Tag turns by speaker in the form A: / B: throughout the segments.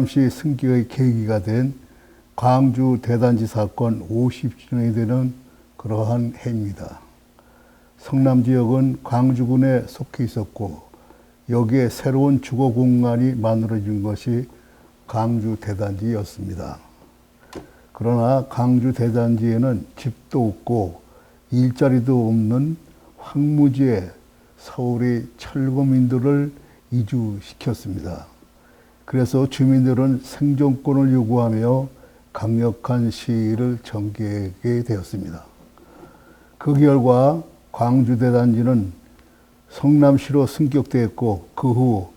A: 성남시 승기의 계기가 된 광주 대단지 사건 50주년이 되는 그러한 해입니다. 성남 지역은 광주군에 속해 있었고 여기에 새로운 주거 공간이 만들어진 것이 광주 대단지였습니다. 그러나 광주 대단지에는 집도 없고 일자리도 없는 황무지에 서울의 철거민들을 이주시켰습니다. 그래서 주민들은 생존권을 요구하며 강력한 시위를 전개하게 되었습니다. 그 결과 광주 대단지는 성남시로 승격되었고 그 후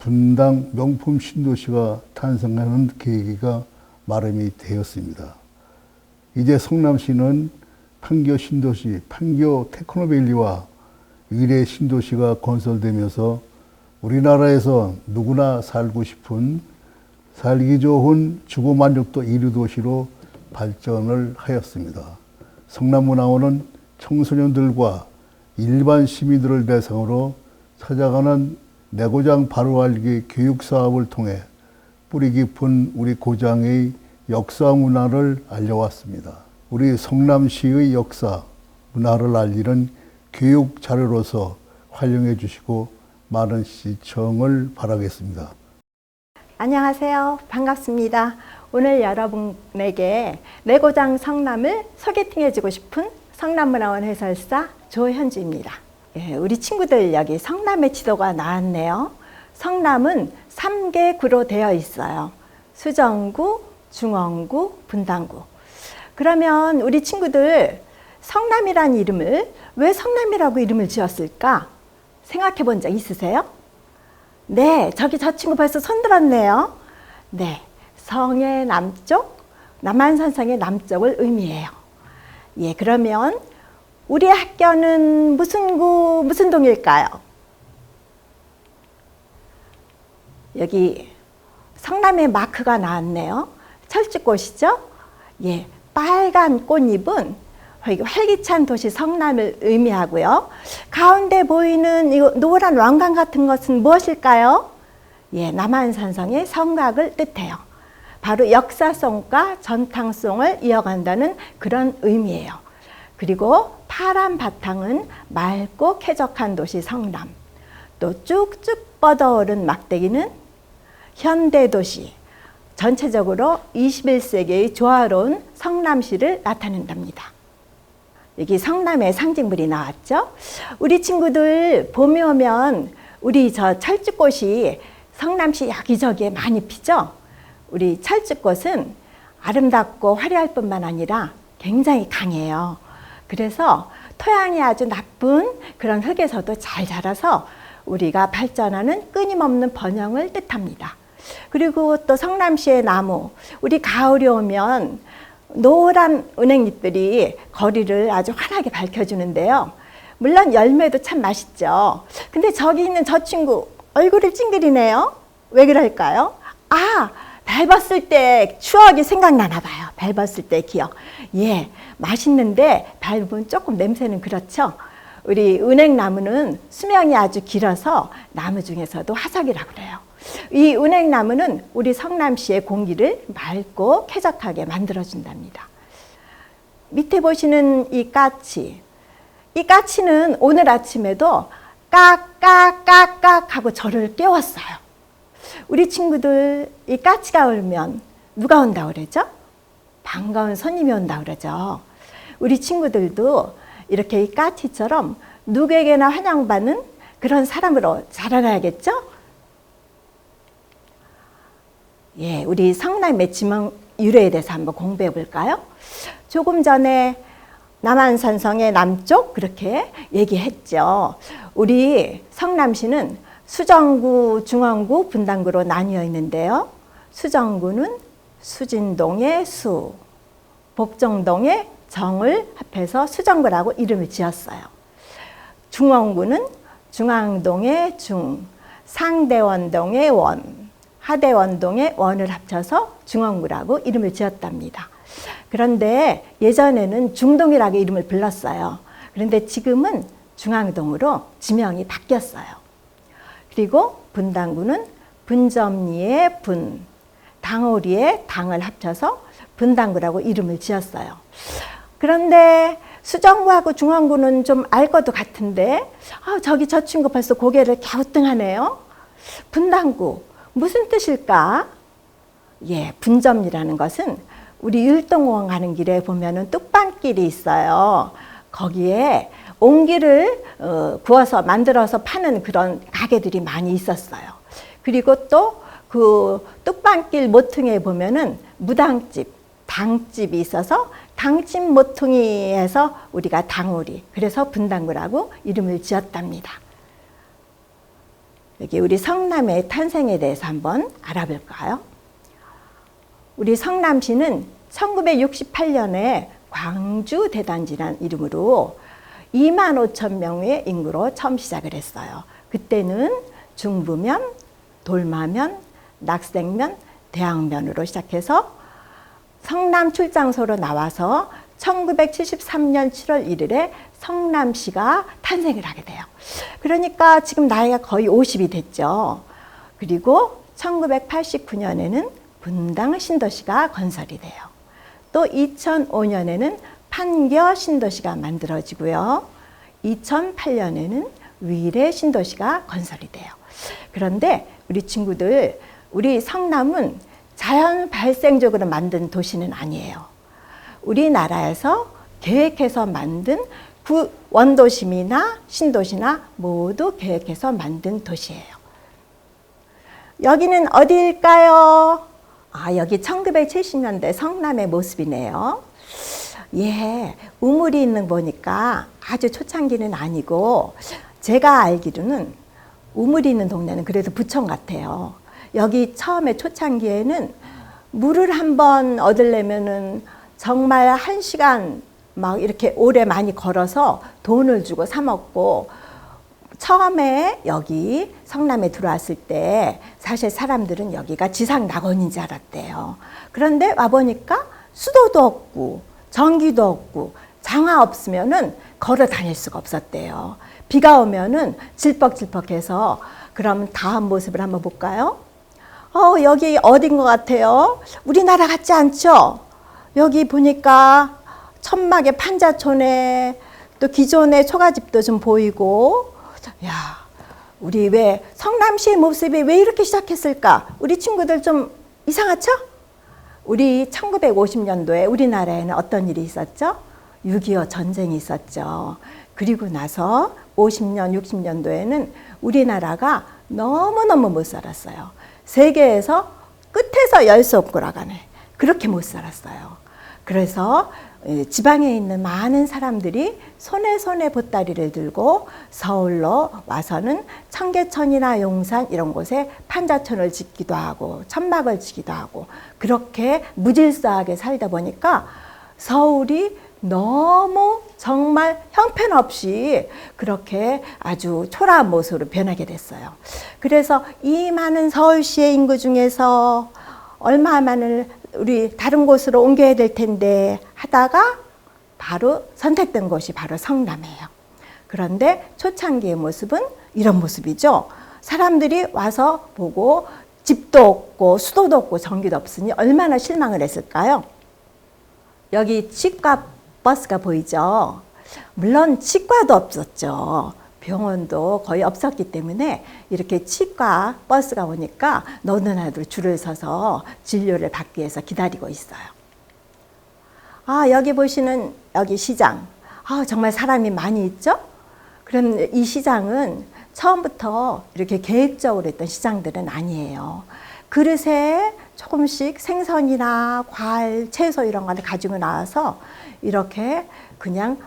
A: 분당 명품 신도시가 탄생하는 계기가 마련이 되었습니다. 이제 성남시는 판교 신도시, 판교 테크노밸리와 위례 신도시가 건설되면서 우리나라에서 누구나 살고 싶은 살기 좋은 주거 만족도 1위 도시로 발전을 하였습니다. 성남문화원은 청소년들과 일반 시민들을 대상으로 찾아가는 내 고장 바로 알기 교육 사업을 통해 뿌리 깊은 우리 고장의 역사 문화를 알려왔습니다. 우리 성남시의 역사 문화를 알리는 교육 자료로서 활용해 주시고 많은 시청을 바라겠습니다.
B: 안녕하세요. 반갑습니다. 오늘 여러분에게 내고장 성남을 소개팅해주고 싶은 성남문화원 해설사 조현주입니다. 예, 우리 친구들 여기 성남의 지도가 나왔네요. 성남은 3개 구로 되어 있어요. 수정구, 중원구, 분당구. 그러면 우리 친구들 성남이란 이름을 왜 성남이라고 이름을 지었을까? 생각해 본 적 있으세요? 네, 저기 저 친구 벌써 손 들었네요. 네, 성의 남쪽, 남한산성의 남쪽을 의미해요. 예, 그러면 우리 학교는 무슨 구, 무슨 동일까요? 여기 성남의 마크가 나왔네요. 철쭉꽃이죠? 예, 빨간 꽃잎은 활기찬 도시 성남을 의미하고요. 가운데 보이는 이 노란 왕관 같은 것은 무엇일까요? 예, 남한산성의 성곽을 뜻해요. 바로 역사성과 전탕성을 이어간다는 그런 의미예요. 그리고 파란 바탕은 맑고 쾌적한 도시 성남. 또 쭉쭉 뻗어오른 막대기는 현대 도시. 전체적으로 21세기의 조화로운 성남시를 나타낸답니다. 여기 성남의 상징물이 나왔죠? 우리 친구들 봄이 오면 우리 저 철쭉꽃이 성남시 여기저기에 많이 피죠? 우리 철쭉꽃은 아름답고 화려할 뿐만 아니라 굉장히 강해요. 그래서 토양이 아주 나쁜 그런 흙에서도 잘 자라서 우리가 발전하는 끊임없는 번영을 뜻합니다. 그리고 또 성남시의 나무, 우리 가을이 오면 노란 은행잎들이 거리를 아주 환하게 밝혀주는데요. 물론 열매도 참 맛있죠. 근데 저기 있는 저 친구 얼굴을 찡그리네요. 왜 그럴까요? 아, 밟았을 때 추억이 생각나나 봐요. 밟았을 때 기억. 예, 맛있는데 밟으면 조금 냄새는 그렇죠. 우리 은행나무는 수명이 아주 길어서 나무 중에서도 화석이라고 그래요. 이 은행나무는 우리 성남시의 공기를 맑고 쾌적하게 만들어준답니다. 밑에 보시는 이 까치. 이 까치는 오늘 아침에도 까까까까 하고 저를 깨웠어요. 우리 친구들 이 까치가 울면 누가 온다 그러죠? 반가운 손님이 온다 그러죠. 우리 친구들도 이렇게 이 까치처럼 누구에게나 환영받는 그런 사람으로 자라나야겠죠? 예, 우리 성남의 지명 유래에 대해서 한번 공부해 볼까요? 조금 전에 남한산성의 남쪽 그렇게 얘기했죠. 우리 성남시는 수정구, 중원구, 분당구로 나뉘어 있는데요. 수정구는 수진동의 수, 복정동의 정을 합해서 수정구라고 이름을 지었어요. 중원구는 중앙동의 중, 상대원동의 원, 하대 원동의 원을 합쳐서 중원구라고 이름을 지었답니다. 그런데 예전에는 중동이라고 이름을 불렀어요. 그런데 지금은 중앙동으로 지명이 바뀌었어요. 그리고 분당구는 분점리의 분, 당오리의 당을 합쳐서 분당구라고 이름을 지었어요. 그런데 수정구하고 중앙구는 좀 알 것도 같은데 아, 저기 저 친구 벌써 고개를 갸우뚱하네요. 분당구 무슨 뜻일까? 예, 분점이라는 것은 우리 율동공원 가는 길에 보면은 뚝방길이 있어요. 거기에 옹기를 어, 구워서 만들어서 파는 그런 가게들이 많이 있었어요. 그리고 또 그 뚝방길 모퉁이에 보면은 무당집, 당집이 있어서 당집 모퉁이에서 우리가 당오리, 그래서 분당구라고 이름을 지었답니다. 여기 우리 성남의 탄생에 대해서 한번 알아볼까요? 우리 성남시는 1968년에 광주 대단지란 이름으로 2만 5천 명의 인구로 처음 시작을 했어요. 그때는 중부면, 돌마면, 낙생면, 대학면으로 시작해서 성남 출장소로 나와서 1973년 7월 1일에 성남시가 탄생을 하게 돼요. 그러니까 지금 나이가 거의 50이 됐죠. 그리고 1989년에는 분당 신도시가 건설이 돼요. 또 2005년에는 판교 신도시가 만들어지고요. 2008년에는 위례 신도시가 건설이 돼요. 그런데 우리 친구들, 우리 성남은 자연 발생적으로 만든 도시는 아니에요. 우리나라에서 계획해서 만든 구 원도심이나 신도시나 모두 계획해서 만든 도시예요. 여기는 어디일까요? 아, 여기 1970년대 성남의 모습이네요. 예, 우물이 있는 보니까 아주 초창기는 아니고 제가 알기로는 우물이 있는 동네는 그래도 부천 같아요. 여기 처음에 초창기에는 물을 한번 얻으려면은 정말 한 시간 막 이렇게 오래 많이 걸어서 돈을 주고 사 먹고 처음에 여기 성남에 들어왔을 때 사실 사람들은 여기가 지상 낙원인 줄 알았대요. 그런데 와 보니까 수도도 없고 전기도 없고 장화 없으면은 걸어 다닐 수가 없었대요. 비가 오면은 질퍽질퍽해서 그럼 다음 모습을 한번 볼까요? 어, 여기 어딘 것 같아요? 우리나라 같지 않죠? 여기 보니까 천막의 판자촌에 또 기존의 초가집도 좀 보이고, 야, 우리 왜 성남시의 모습이 왜 이렇게 시작했을까? 우리 친구들 좀 이상하죠? 우리 1950년도에 우리나라에는 어떤 일이 있었죠? 6.25 전쟁이 있었죠. 그리고 나서 50년, 60년도에는 우리나라가 너무너무 못 살았어요. 세계에서 끝에서 열수없고라가네. 그렇게 못 살았어요. 그래서 예, 지방에 있는 많은 사람들이 손에 손에 보따리를 들고 서울로 와서는 청계천이나 용산 이런 곳에 판자촌을 짓기도 하고 천막을 지기도 하고 그렇게 무질서하게 살다 보니까 서울이 너무 정말 형편없이 그렇게 아주 초라한 모습으로 변하게 됐어요. 그래서 이 많은 서울시의 인구 중에서 얼마만을 우리 다른 곳으로 옮겨야 될 텐데 하다가 바로 선택된 곳이 바로 성남이에요. 그런데 초창기의 모습은 이런 모습이죠. 사람들이 와서 보고 집도 없고 수도도 없고 전기도 없으니 얼마나 실망을 했을까요? 여기 치과 버스가 보이죠? 물론 치과도 없었죠. 병원도 거의 없었기 때문에 이렇게 치과 버스가 오니까 너무나도 줄을 서서 진료를 받기 위해서 기다리고 있어요. 아, 여기 보시는 여기 시장. 아, 정말 사람이 많이 있죠? 그럼 이 시장은 처음부터 이렇게 계획적으로 했던 시장들은 아니에요. 그릇에 조금씩 생선이나 과일, 채소 이런 거를 가지고 나와서 이렇게 그냥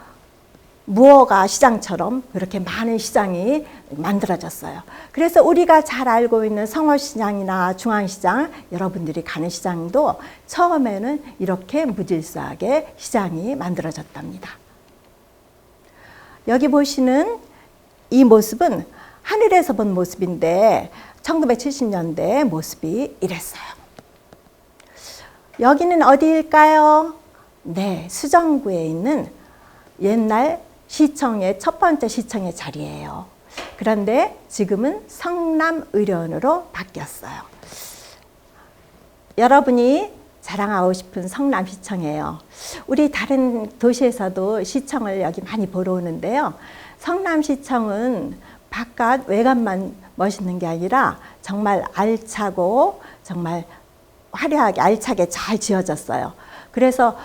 B: 무허가 시장처럼 그렇게 많은 시장이 만들어졌어요. 그래서 우리가 잘 알고 있는 성어시장이나 중앙시장, 여러분들이 가는 시장도 처음에는 이렇게 무질서하게 시장이 만들어졌답니다. 여기 보시는 이 모습은 하늘에서 본 모습인데 1970년대 모습이 이랬어요. 여기는 어디일까요? 네, 수정구에 있는 옛날 시청의 첫 번째 시청의 자리예요. 그런데 지금은 성남의료원으로 바뀌었어요. 여러분이 자랑하고 싶은 성남시청이에요. 우리 다른 도시에서도 시청을 여기 많이 보러 오는데요. 성남시청은 바깥 외관만 멋있는 게 아니라 정말 알차고 정말 화려하게 알차게 잘 지어졌어요. 그래서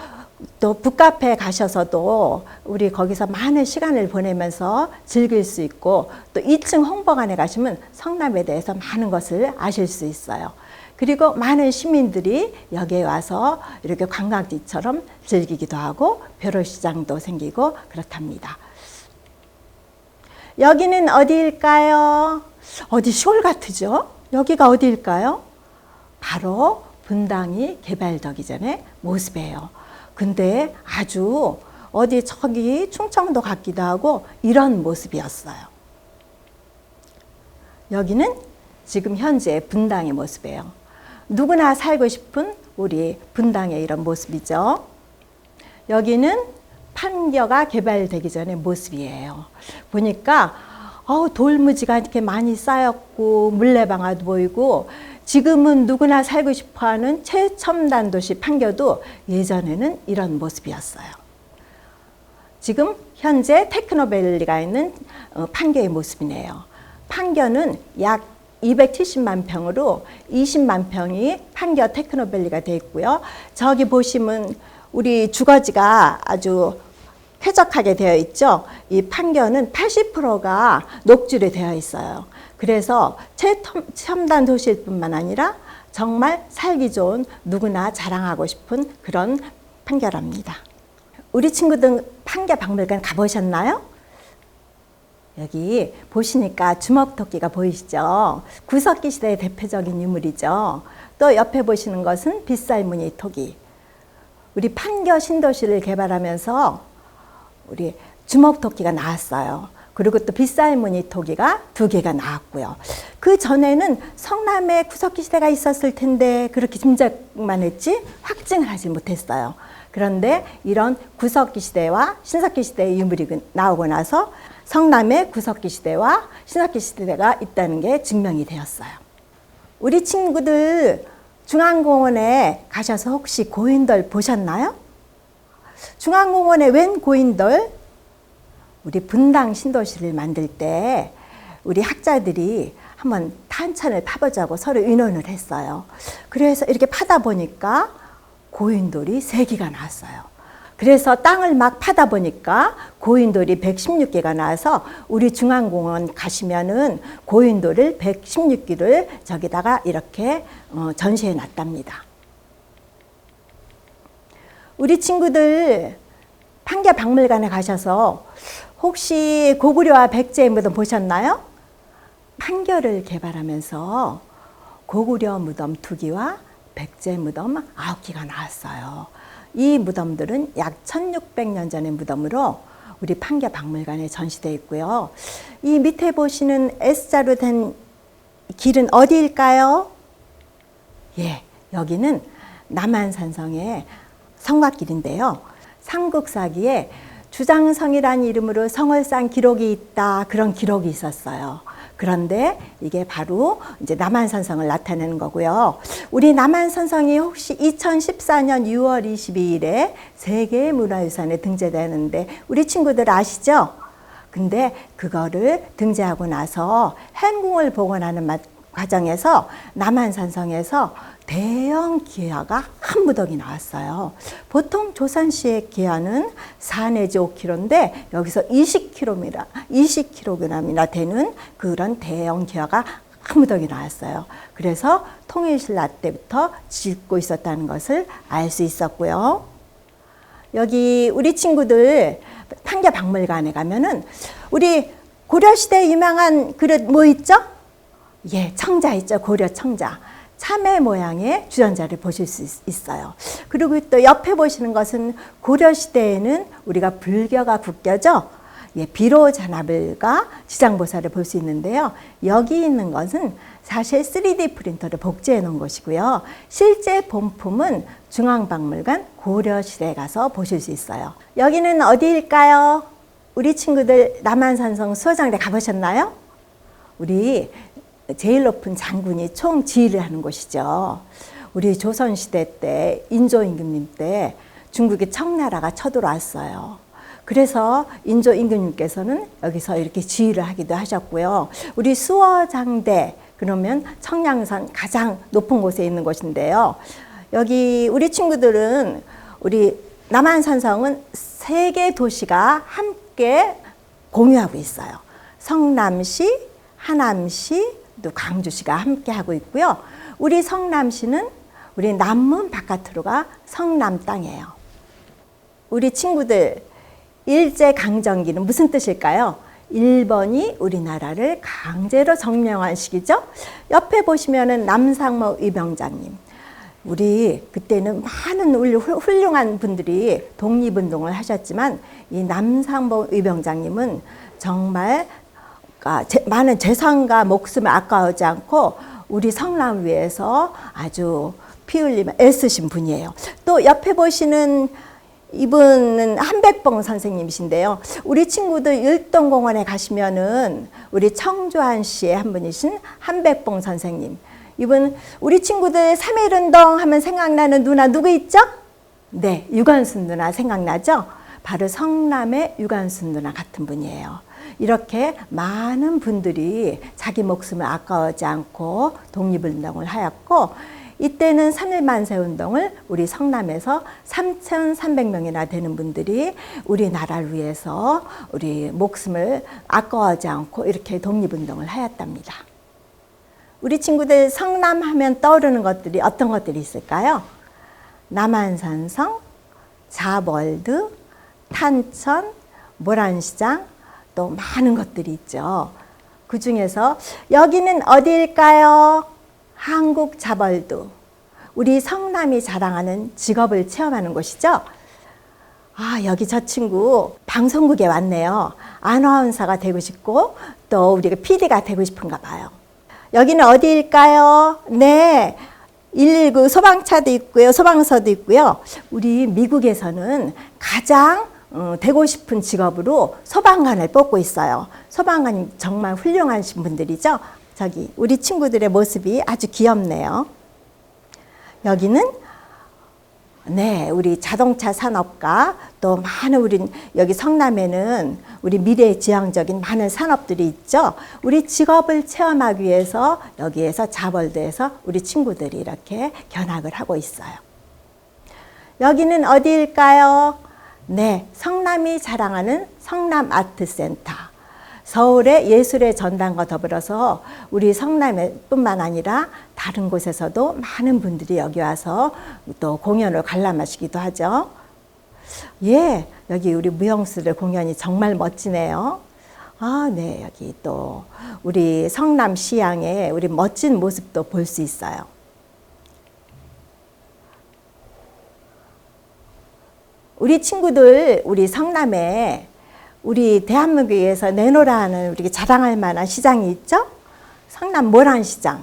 B: 또 북카페 가셔서도 우리 거기서 많은 시간을 보내면서 즐길 수 있고 또 2층 홍보관에 가시면 성남에 대해서 많은 것을 아실 수 있어요. 그리고 많은 시민들이 여기에 와서 이렇게 관광지처럼 즐기기도 하고 벼룩시장도 생기고 그렇답니다. 여기는 어디일까요? 어디 시골 같으죠? 여기가 어디일까요? 바로 분당이 개발되기 전에 모습이에요. 근데 아주 어디 저기 충청도 같기도 하고 이런 모습이었어요. 여기는 지금 현재 분당의 모습이에요. 누구나 살고 싶은 우리 분당의 이런 모습이죠. 여기는 판교가 개발되기 전의 모습이에요. 보니까 어, 돌무지가 이렇게 많이 쌓였고 물레방아도 보이고 지금은 누구나 살고 싶어 하는 최첨단 도시 판교도 예전에는 이런 모습이었어요. 지금 현재 테크노밸리가 있는 어, 판교의 모습이네요. 판교는 약 270만 평으로 20만 평이 판교 테크노밸리가 되어 있고요. 저기 보시면 우리 주거지가 아주 쾌적하게 되어 있죠. 이 판교는 80%가 녹지로 되어 있어요. 그래서 최첨단 도시일 뿐만 아니라 정말 살기 좋은 누구나 자랑하고 싶은 그런 판교랍니다. 우리 친구들 판교 박물관 가보셨나요? 여기 보시니까 주먹토끼가 보이시죠? 구석기 시대의 대표적인 유물이죠. 또 옆에 보시는 것은 빗살무늬 토기. 우리 판교 신도시를 개발하면서 우리 주먹토끼가 나왔어요. 그리고 또 빗살무늬 토기가 두 개가 나왔고요. 그 전에는 성남에 구석기 시대가 있었을 텐데 그렇게 짐작만 했지 확증을 하지 못했어요. 그런데 이런 구석기 시대와 신석기 시대의 유물이 나오고 나서 성남의 구석기 시대와 신석기 시대가 있다는 게 증명이 되었어요. 우리 친구들 중앙공원에 가셔서 혹시 고인돌 보셨나요? 중앙공원에 웬 고인돌? 우리 분당 신도시를 만들 때 우리 학자들이 한번 탄천을 파보자고 서로 의논을 했어요. 그래서 이렇게 파다 보니까 고인돌이 세 개가 나왔어요. 그래서 땅을 막 파다 보니까 고인돌이 116개가 나와서 우리 중앙공원 가시면은 고인돌을 116개를 저기다가 이렇게 어, 전시해 놨답니다. 우리 친구들 판교 박물관에 가셔서 혹시 고구려와 백제의 무덤 보셨나요? 판교를 개발하면서 고구려 무덤 두 개와 백제 무덤 아홉 개가 나왔어요. 이 무덤들은 약 1600년 전의 무덤으로 우리 판교 박물관에 전시되어 있고요. 이 밑에 보시는 S자로 된 길은 어디일까요? 예, 여기는 남한산성의 성곽길인데요. 삼국사기에 주장성이라는 이름으로 성을 쌓은 기록이 있다. 그런 기록이 있었어요. 그런데 이게 바로 이제 남한산성을 나타내는 거고요. 우리 남한산성이 혹시 2014년 6월 22일에 세계 문화유산에 등재되는데 우리 친구들 아시죠? 근데 그거를 등재하고 나서 행궁을 복원하는 과정에서 남한산성에서 대형 기아가 한 무더기 나왔어요. 보통 조산시의 기아는 4 내지 5kg인데 여기서 20kg이나 20kg이나 되는 그런 대형 기아가 한 무더기 나왔어요. 그래서 통일신라 때부터 짓고 있었다는 것을 알 수 있었고요. 여기 우리 친구들 판교 박물관에 가면은 우리 고려시대 유명한 그릇 뭐 있죠? 예, 청자 있죠. 고려 청자. 참외 모양의 주전자를 보실 수 있어요. 그리고 또 옆에 보시는 것은 고려 시대에는 우리가 불교가 국교죠. 예, 비로 잔압을과 지장보살을 볼 수 있는데요. 여기 있는 것은 사실 3D 프린터를 복제해 놓은 것이고요. 실제 본품은 중앙박물관 고려시대에 가서 보실 수 있어요. 여기는 어디일까요? 우리 친구들 남한산성 수호장대 가보셨나요? 우리 제일 높은 장군이 총 지휘를 하는 곳이죠. 우리 조선시대 때 인조 임금님 때 중국의 청나라가 쳐들어왔어요. 그래서 인조 임금님께서는 여기서 이렇게 지휘를 하기도 하셨고요. 우리 수어장대 그러면 청량산 가장 높은 곳에 있는 곳인데요. 여기 우리 친구들은 우리 남한산성은 세 개 도시가 함께 공유하고 있어요. 성남시, 하남시, 또 광주시가 함께 하고 있고요. 우리 성남시는 우리 남문 바깥으로가 성남 땅이에요. 우리 친구들 일제 강점기는 무슨 뜻일까요? 일본이 우리나라를 강제로 점령한 시기죠. 옆에 보시면은 남상모 의병장님. 우리 그때는 많은 훌륭한 분들이 독립운동을 하셨지만 이 남상모 의병장님은 정말 많은 재산과 목숨을 아까워하지 않고 우리 성남 위해서 아주 피 흘리며 애쓰신 분이에요. 또 옆에 보시는 이분은 한백봉 선생님이신데요. 우리 친구들 일동공원에 가시면은 우리 청주한 씨의 한 분이신 한백봉 선생님. 이분 우리 친구들 3.1운동 하면 생각나는 누나 누구 있죠? 네, 유관순 누나 생각나죠? 바로 성남의 유관순 누나 같은 분이에요. 이렇게 많은 분들이 자기 목숨을 아까워하지 않고 독립운동을 하였고 이때는 3.1 만세 운동을 우리 성남에서 3,300명이나 되는 분들이 우리나라를 위해서 우리 목숨을 아까워하지 않고 이렇게 독립운동을 하였답니다. 우리 친구들 성남 하면 떠오르는 것들이 어떤 것들이 있을까요? 남한산성, 자월드, 탄천, 모란시장, 또 많은 것들이 있죠. 그 중에서 여기는 어디일까요? 한국 자벌드. 우리 성남이 자랑하는 직업을 체험하는 곳이죠. 아, 여기 저 친구 방송국에 왔네요. 아나운서가 되고 싶고 또 우리가 PD가 되고 싶은가 봐요. 여기는 어디일까요? 네. 119 소방차도 있고요. 소방서도 있고요. 우리 미국에서는 가장 어, 되고 싶은 직업으로 소방관을 뽑고 있어요. 소방관이 정말 훌륭하신 분들이죠. 저기 우리 친구들의 모습이 아주 귀엽네요. 여기는 네, 우리 자동차 산업과 또 많은 우리 여기 성남에는 우리 미래 지향적인 많은 산업들이 있죠. 우리 직업을 체험하기 위해서 여기에서 자벌드에서 우리 친구들이 이렇게 견학을 하고 있어요. 여기는 어디일까요? 네, 성남이 자랑하는 성남 아트센터. 서울의 예술의 전당과 더불어서 우리 성남뿐만 아니라 다른 곳에서도 많은 분들이 여기 와서 또 공연을 관람하시기도 하죠. 예, 여기 우리 무용수들 공연이 정말 멋지네요. 아, 네, 여기 또 우리 성남 시향의 우리 멋진 모습도 볼 수 있어요. 우리 친구들, 우리 성남에 우리 대한민국에서 내놓으라 하는 우리 자랑할 만한 시장이 있죠? 성남 모란시장.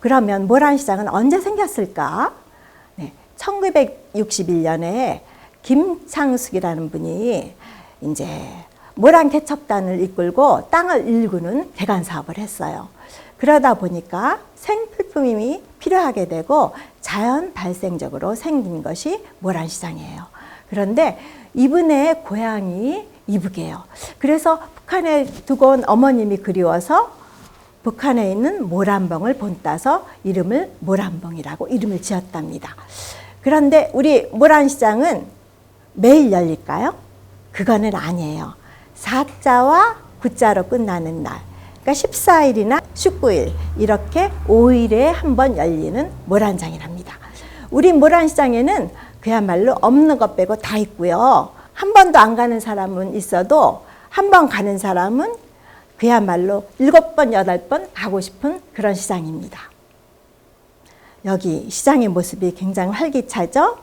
B: 그러면 모란시장은 언제 생겼을까? 네, 1961년에 김창숙이라는 분이 이제 모란 개척단을 이끌고 땅을 일구는 개간 사업을 했어요. 그러다 보니까 생필품이 필요하게 되고 자연 발생적으로 생긴 것이 모란시장이에요. 그런데 이분의 고향이 이북이에요. 그래서 북한에 두고 온 어머님이 그리워서 북한에 있는 모란봉을 본따서 이름을 모란봉이라고 이름을 지었답니다. 그런데 우리 모란시장은 매일 열릴까요? 그거는 아니에요. 사자와 구자로 끝나는 날. 그러니까 14일이나 19일 이렇게 5일에 한 번 열리는 모란장이랍니다. 우리 모란시장에는 그야말로 없는 것 빼고 다 있고요. 한 번도 안 가는 사람은 있어도 한 번 가는 사람은 그야말로 일곱 번, 여덟 번 가고 싶은 그런 시장입니다. 여기 시장의 모습이 굉장히 활기차죠?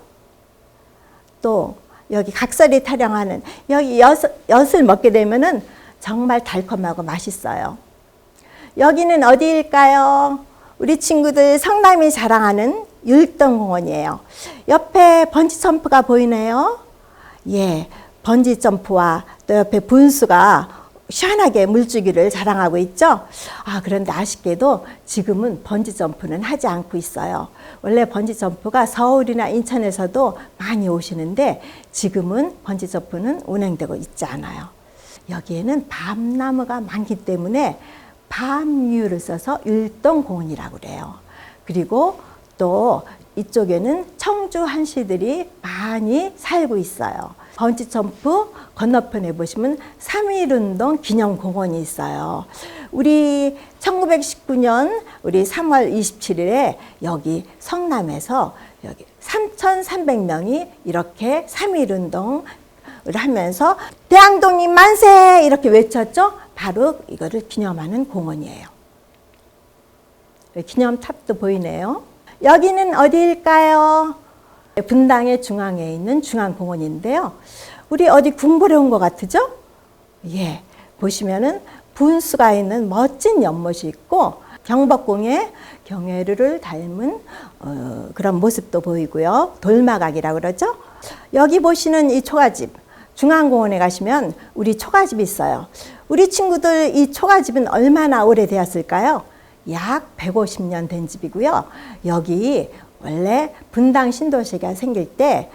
B: 또 여기 각설이 타령하는 여기 엿, 엿을 먹게 되면은 정말 달콤하고 맛있어요. 여기는 어디일까요? 우리 친구들 성남이 자랑하는 율동공원이에요. 옆에 번지 점프가 보이네요. 예, 번지 점프와 또 옆에 분수가 시원하게 물주기를 자랑하고 있죠. 아, 그런데 아쉽게도 지금은 번지 점프는 하지 않고 있어요. 원래 번지 점프가 서울이나 인천에서도 많이 오시는데 지금은 번지 점프는 운행되고 있지 않아요. 여기에는 밤나무가 많기 때문에 밤유를 써서 율동공원이라고 그래요. 그리고 또 이쪽에는 청주 한시들이 많이 살고 있어요. 번지 점프 건너편에 보시면 3.1운동 기념공원이 있어요. 우리 1919년 우리 3월 27일에 여기 성남에서 여기 3,300명이 이렇게 3.1운동 을 하면서 대항독님 만세 이렇게 외쳤죠. 바로 이거를 기념하는 공원이에요. 기념탑도 보이네요. 여기는 어디일까요? 분당의 중앙에 있는 중앙공원인데요. 우리 어디 공부를 온것 같으죠? 예. 보시면은 분수가 있는 멋진 연못이 있고 경복궁의 경회를 닮은 어, 그런 모습도 보이고요. 돌마각이라고 그러죠. 여기 보시는 이 초가집 중앙공원에 가시면 우리 초가집이 있어요. 우리 친구들 이 초가집은 얼마나 오래되었을까요? 약 150년 된 집이고요. 여기 원래 분당 신도시가 생길 때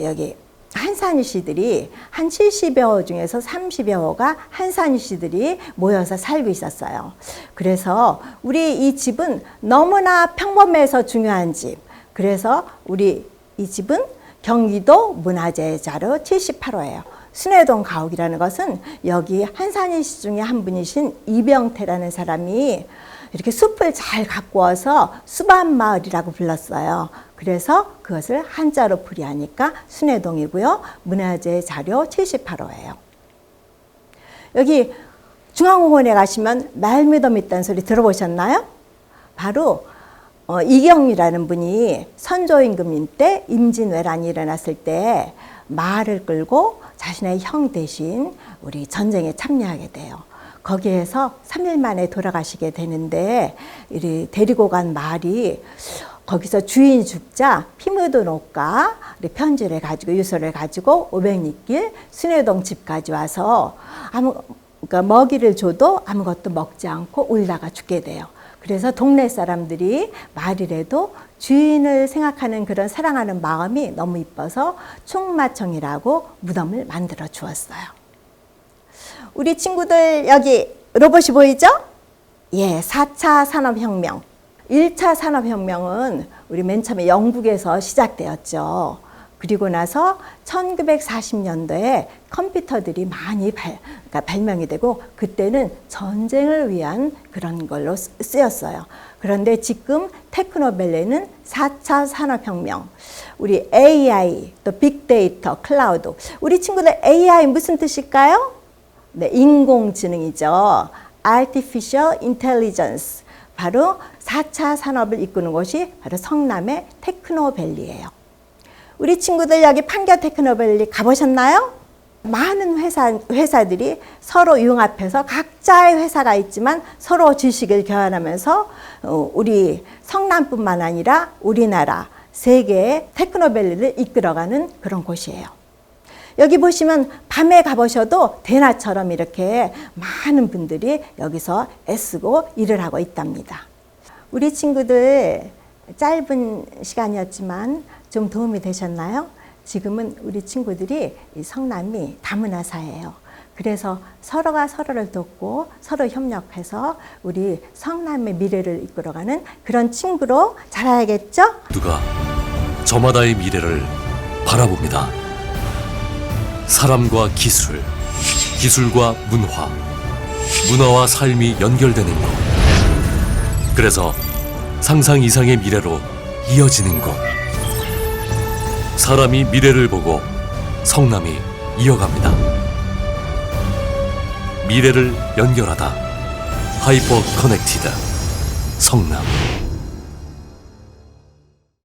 B: 여기 한산이 씨들이 한 70여 호 중에서 30여 호가 한산이 씨들이 모여서 살고 있었어요. 그래서 우리 이 집은 너무나 평범해서 중요한 집. 그래서 우리 이 집은 경기도 문화재자료 78호예요. 순회동 가옥이라는 것은 여기 한산이 씨 중에 한 분이신 이병태라는 사람이 이렇게 숲을 잘 와서 수반마을이라고 불렀어요. 그래서 그것을 한자로 풀이하니까 순회동이고요. 문화재 자료 78호예요. 여기 중앙공원에 가시면 말미덤 있다는 소리 들어보셨나요? 바로 어, 이경이라는 분이 선조임금 때 임진왜란이 일어났을 때 말을 끌고 자신의 형 대신 우리 전쟁에 참여하게 돼요. 거기에서 3일 만에 돌아가시게 되는데 이리 데리고 간 말이 거기서 주인 죽자 피 묻은 옷과 편지를 가지고 유서를 가지고 500리길 순회동 집까지 와서 아무 그러니까 먹이를 줘도 아무것도 먹지 않고 울다가 죽게 돼요. 그래서 동네 사람들이 말이라도 주인을 생각하는 그런 사랑하는 마음이 너무 이뻐서 충마청이라고 무덤을 만들어 주었어요. 우리 친구들 여기 로봇이 보이죠? 예, 4차 산업혁명. 1차 산업혁명은 우리 맨 처음에 영국에서 시작되었죠. 그리고 나서 1940년도에 컴퓨터들이 많이 발, 그러니까 발명이 되고 그때는 전쟁을 위한 그런 걸로 쓰- 쓰였어요. 그런데 지금 테크노밸리는 4차 산업혁명, 우리 AI, 또 빅데이터, 클라우드. 우리 친구들 AI 무슨 뜻일까요? 네, 인공지능이죠. Artificial Intelligence. 바로 4차 산업을 이끄는 곳이 바로 성남의 테크노밸리예요. 우리 친구들 여기 판교 테크노밸리 가보셨나요? 많은 회사, 회사들이 서로 융합해서 각자의 회사가 있지만 서로 지식을 교환하면서 어, 우리 성남뿐만 아니라 우리나라 세계의 테크노밸리를 이끌어가는 그런 곳이에요. 여기 보시면 밤에 가보셔도 대낮처럼 이렇게 많은 분들이 여기서 애쓰고 일을 하고 있답니다. 우리 친구들 짧은 시간이었지만 좀 도움이 되셨나요? 지금은 우리 친구들이 이 성남이 다문화사예요. 그래서 서로가 서로를 돕고 서로 협력해서 우리 성남의 미래를 이끌어가는 그런 친구로 자라야겠죠?
C: 누가 저마다의 미래를 바라봅니다. 사람과 기술, 기술과 문화, 문화와 삶이 연결되는 곳. 그래서 상상 이상의 미래로 이어지는 곳. 사람이 미래를 보고 성남이 이어갑니다. 미래를 연결하다. 하이퍼 커넥티드 성남.